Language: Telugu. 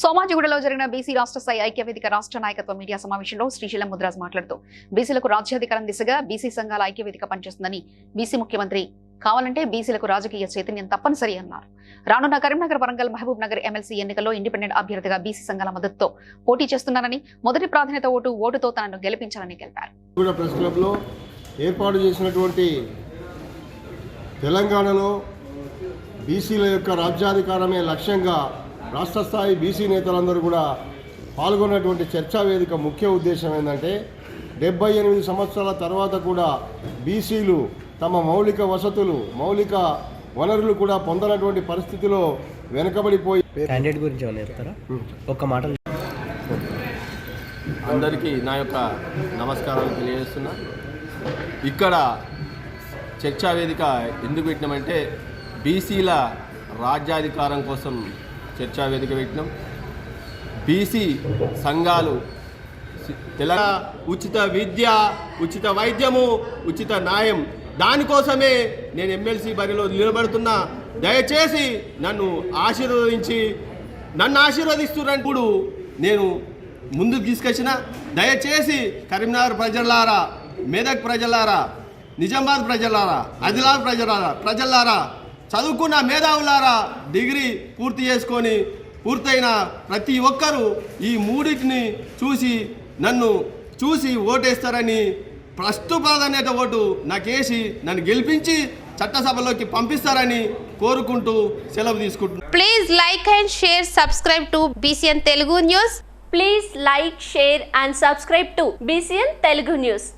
సోమాజిగూడలో జరిగిన బీసీ రాష్ట్ర స్థాయి ఐక్య వేదిక రాష్ట్ర నాయకత్వ మీడియా సమావేశంలో శ్రీశైలం ముద్రాజ్ మాట్లాడుతూ బీసీలకు రాజ్యాధికారం దిశగా బీసీ సంఘాల ఐక్య వేదిక పనిచేస్తుందని బీసీ ముఖ్యమంత్రి కావాలంటే బీసీలకు రాజకీయ చైతన్యం తప్పనిసరి అన్నారు. రానున్న కరీంనగర్ వరంగల్ మహబూబ్ నగర్ ఎమ్మెల్సీ ఎన్నికల్లో ఇండిపెండెంట్ అభ్యర్థిగా బీసీ సంఘాల మద్దతుతో పోటీ చేస్తున్నారని మొదటి ప్రాధాన్యత ఓటు ఓటుతో తనను గెలిపించాలని తెలిపారు. ఏర్పాటు చేసినటువంటి తెలంగాణలో బీసీల యొక్క రాజ్యాధికారమే లక్ష్యంగా రాష్ట్ర స్థాయి బీసీ నేతలందరూ కూడా పాల్గొన్నటువంటి చర్చా వేదిక ముఖ్య ఉద్దేశం ఏంటంటే డెబ్బై ఎనిమిది సంవత్సరాల తర్వాత కూడా బీసీలు తమ మౌలిక వసతులు మౌలిక వనరులు కూడా పొందనటువంటి పరిస్థితిలో వెనుకబడిపోయి క్యాండిడేట్ గురించి చెప్తారా? ఒక్క మాట అందరికీ నా యొక్క నమస్కారాలు తెలియజేస్తున్నా. ఇక్కడ చర్చా వేదిక ఎందుకు పెట్టినామంటే బీసీల రాజ్యాధికారం కోసం చర్చా వేదిక పెట్టినాం. బీసీ సంఘాలు తెలంగాణ ఉచిత విద్య ఉచిత వైద్యము ఉచిత న్యాయం. దానికోసమే నేను ఎమ్మెల్సీ బరిలో నిలబడుతున్నా. దయచేసి నన్ను ఆశీర్వదించి నన్ను ఆశీర్వదిస్తున్నప్పుడు నేను ముందుకు తీసుకొచ్చిన. దయచేసి కరీంనగర్ ప్రజలారా మెదక్ ప్రజలారా నిజామాబాద్ ప్రజలారా ఆదిలాబాద్ ప్రజలారా ప్రజలారా చదువుకున్న మేధావులారా డిగ్రీ పూర్తి చేసుకొని పూర్తయిన ప్రతి ఒక్కరూ ఈ మూడింటిని చూసి నన్ను చూసి ఓటేస్తారని ప్రస్తుత ప్రాధాన్యత ఓటు నాకేసి నన్ను గెలిపించి చట్టసభలోకి పంపిస్తారని కోరుకుంటూ సెలవు తీసుకుంటున్నాను please like and share subscribe to BCN Telugu news please like share and subscribe to BCN Telugu news